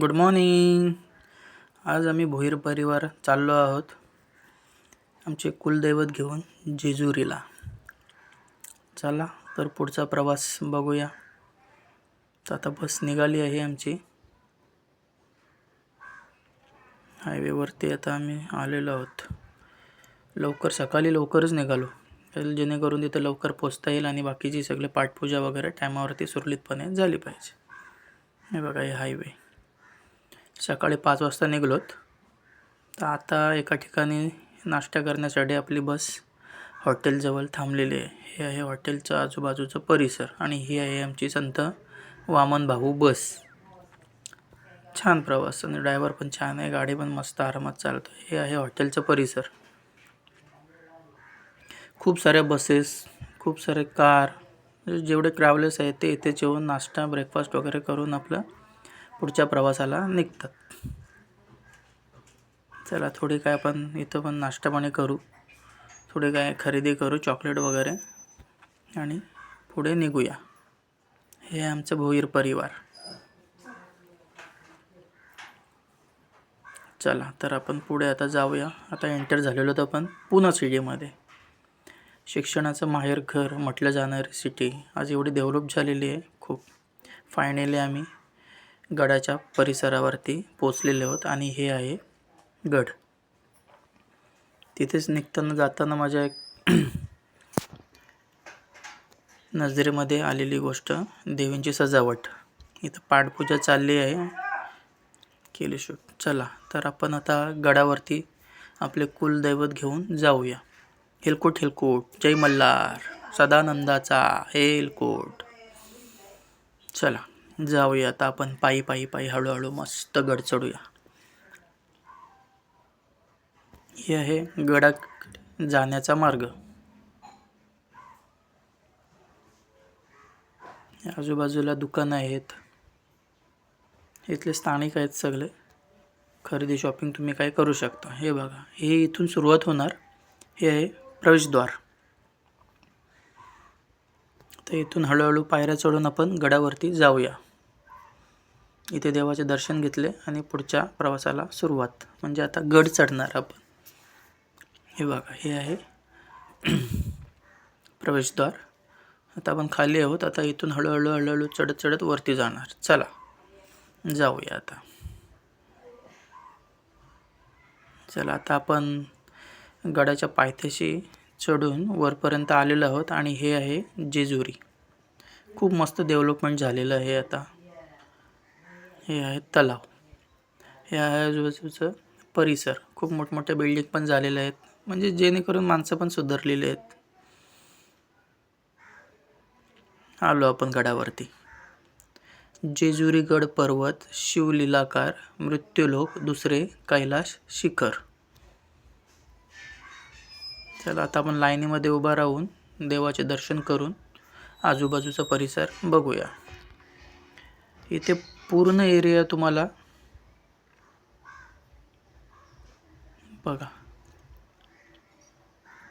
Good morning आज आम्ही भोईर परिवार चाललो आहोत आमचे कुलदैवत घेऊन जेजुरीला. चला तर पुढचा प्रवास बघूया. आता बस निघाली आहे आमची. हायवेवरती आता आम्ही आलेलो आहोत. लवकर सकाळी लवकरच निघालो. तर जेणेकरून तिथं लवकर पोचता येईल आणि बाकीची सगळे पाठपूजा वगैरे टायमावरती सुरळीतपणे झाली पाहिजे. हे बघा हे हायवे. सकाळी पाच वाजता निघलोत. तर आता एका ठिकाणी नाश्ता करण्यासाठी आपली बस हॉटेलजवळ थांबलेली आहे. हे आहे हॉटेलचं आजूबाजूचं परिसर आणि ही आहे आमची संत वामन भाऊ बस. छान प्रवास आणि ड्रायव्हर पण छान आहे गाडी पण मस्त आरामात चालतो हे आहे हॉटेलचं परिसर. खूप साऱ्या बसेस खूप सारे कार म्हणजे जेवढे ट्रॅव्हलर्स आहेत ते इथे जेवून नाश्ता ब्रेकफास्ट वगैरे करून आपलं पुढच्या प्रवासाला निघतात. चला थोडी काय आपण इथं पण नाश्ता पाणी करू. थोडी काय खरेदी करू चॉकलेट वगैरे. आणि पुढे निघूया. हे आमचं भोईर परिवार. चला तर आपण पुढे आता जाऊया. आता एंटर झालेलो तर आपण पुणे सिटीमध्ये. शिक्षणाचं माहेर घर म्हटलं जाणारी सिटी. आज एवढी डेव्हलप झालेली आहे. खूप. फायनली आम्ही गडाच्या परिसरावरती पोचलेले आहोत आणि हे आहे गड. तिथेच निघताना जाताना माझ्या एक नजरेमध्ये आलेली गोष्ट देवींची सजावट. इथं पाठपूजा चालली आहे. केली शूट चला तर आपण आता गडावरती आपले कुलदैवत घेऊन जाऊया. हेलकोट हेलकोट जय मल्हार. सदानंदाचा हेलकोट. चला. जाऊया आता आपण पायी पायी पायी हळूहळू मस्त गड चढूया हे आहे गडाकडे जाण्याचा मार्ग. आजूबाजूला दुकानं आहेत. इथले स्थानिक आहेत सगळे. खरेदी शॉपिंग तुम्ही काय करू शकता. हे बघा हे इथून सुरुवात होणार. हे आहे प्रवेशद्वार. तर इथून हळूहळू पायऱ्या चढून आपण गडावरती जाऊया. इथे देवाचे दर्शन घेतले आणि पुढच्या प्रवासाला सुरुवात. म्हणजे आता गड चढणार आपण. हे बघा हे आहे प्रवेशद्वार. आता आपण खाली आहोत. आता इथून हळूहळू हळूहळू चढत चढत वरती जाणार. चला जाऊया आता. चला आता आपण गडाच्या पायथ्याशी चढून वरपर्यंत आलेलो आहोत आणि हे आहे जेजुरी. खूप मस्त डेव्हलपमेंट झालेलं आहे आता. हे आहे तलाव. हे आहे आजूबाजूचं परिसर. खूप मोठमोठ्या बिल्डिंग पण झालेल्या आहेत. म्हणजे जेणेकरून माणसं पण सुधारलेली आहेत. आलो आपण गडावरती. जेजुरीगड पर्वत शिवलीलाकार मृत्यूलोक दुसरे कैलाश शिखर. चला आता आपण लाईनीमध्ये उभा राहून देवाचे दर्शन करून आजूबाजूचा परिसर बघूया. इथे पूर्ण एरिया तुम्हाला बघा.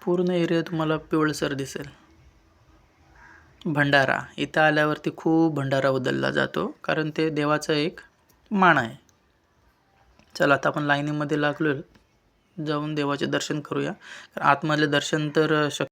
पूर्ण एरिया तुम्हाला पिवळसर दिसेल. भंडारा. इथं आल्यावरती खूप भंडारा उदलला जातो कारण ते देवाचं एक मान आहे. चला आता आपण लाईनीमध्ये लागलो जाऊन देवाचे दर्शन करूया. आतमधले दर्शन तर शक